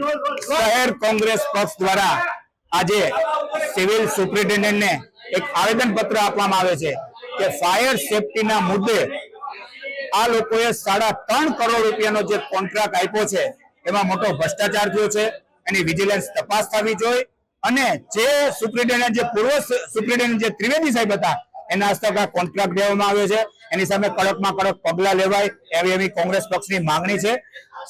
શહેર કોંગ્રેસ પક્ષ દ્વારા આજે સિવિલ સુપ્રિન્ટેન્ડન્ટને એક આવેદન પત્ર આપવામાં આવે છે કે ફાયર સેફટીના મુદ્દે આ લોકોએ સાડા ત્રણ કરોડ રૂપિયાનો જે કોન્ટ્રાક્ટ આપ્યો છે, એમાં મોટો ભ્રષ્ટાચાર થયો છે, એની વિજિલન્સ તપાસ થવી જોઈએ અને જે સુપ્રિન્ટેન્ડન્ટ, જે પૂર્વ સુપ્રિન્ટેન્ડન્ટ, જે ત્રિવેદી સાહેબ હતા, એના હસ્તક આ કોન્ટ્રાક્ટ દેવામાં આવ્યો છે. એની સામે કડકમાં કડક પગલા લેવાય એવી એવી કોંગ્રેસ પક્ષની માંગણી છે.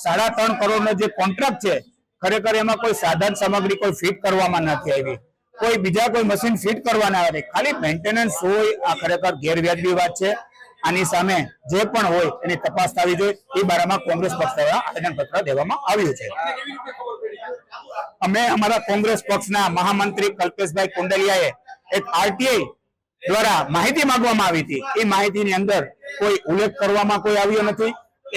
સાડા ત્રણ કરોડનો જે કોન્ટ્રાક્ટ છે ખરેખર એમાં કોઈ સાધન સામગ્રી કોઈ ફિટ કરવામાં નથી આવી. કોઈ બીજા કોઈ મશીન ફિટ કરવાના આવે ખાલી મેન્ટેનન્સ હોય, આ ખરેખર ગેરવ્યાજબી વાત છે. આની સામે જે પણ હોય એની તપાસ થવી જોઈએ. એ બારામાં કોંગ્રેસ પક્ષ દ્વારા આવેદનપત્ર દેવામાં આવ્યું છે. અમે અમારા કોંગ્રેસ પક્ષના મહામંત્રી કલ્પેશભાઈ કુંડલિયાએ એક આરટીઆઈ દ્વારા માહિતી માંગવામાં આવી હતી. એ માહિતીની અંદર કોઈ ઉલ્લેખ કરવામાં કોઈ આવ્યો નથી.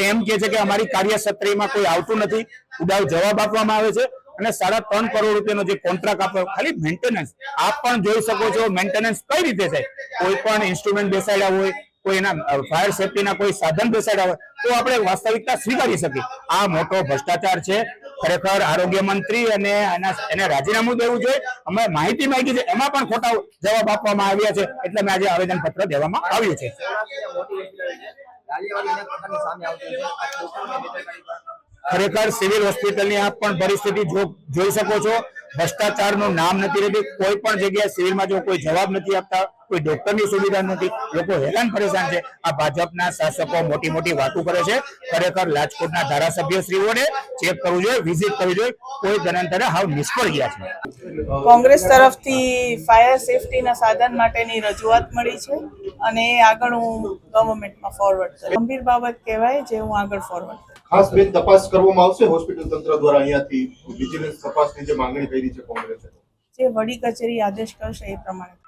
એમ કે છે કે અમારી કાર્યસત્રીમાં કોઈ આવતું નથી. ઉડાવ જવાબ આપવામાં આવે છે અને સાડા ત્રણ કરોડ રૂપિયાનો જે કોન્ટ્રાક્ટ આપ્યો ખાલી મેન્ટેનન્સ આપ પણ જોઈ શકો છો મેન્ટેનન્સ કઈ રીતે થાય. કોઈ પણ ઇન્સ્ટ્રુમેન્ટ બેસાડ્યા હોય, કોઈ એના ફાયર સેફટીના કોઈ સાધન બેસાડ્યા હોય, તો આપણે વાસ્તવિકતા સ્વીકારી શકીએ. આ મોટો ભ્રષ્ટાચાર છે. ખરેખર આરોગ્ય મંત્રી અને એને રાજીનામું દેવું જોઈએ. અમે માહિતી માંગી છે, એમાં પણ ખોટા જવાબ આપવામાં આવ્યા છે. એટલે મેં આજે આવેદન પત્ર દેવામાં આવ્યું છે. ખરેખર સિવિલ હોસ્પિટલની આપ પણ પરિસ્થિતિ જોઈ શકો છો. ભ્રષ્ટાચારનું નામ નથી રહેતી. કોઈ પણ જગ્યાએ સિવિલમાં જો કોઈ જવાબ નથી આપતા કોઈ ડોક્ટરની સુવિધા નથી. લોકો હેરાન પરેશાન છે. આ ભાજપના શાસકો મોટી મોટી વાતો કરે છે. ખરેખર રાજકોટના ધારાસભ્યશ્રીઓને ચેક કરવું જોઈએ વિઝિટ કરવી જોઈએ. કોઈ ગણતરે હાવ નિષ્ફળ ગયા છે. કોંગ્રેસ તરફથી ફાયર સેફટીના સાધન માટેની રજૂઆત મળી છે અને આગળ હું ગવર્મેન્ટમાં ફોરવર્ડ કરીશ. ગંભીર બાબત કહેવાય જે હું આગળ ફોરવર્ડ કરીશ. ખાસ બેન તપાસ કરવામાં આવશે હોસ્પિટલ તંત્ર દ્વારા અહીંયાથી. વિજિલન્સ તપાસની જે માંગણી કરી છે કોંગ્રેસે. જે વડી કચેરી આદેશ કરશે એ પ્રમાણે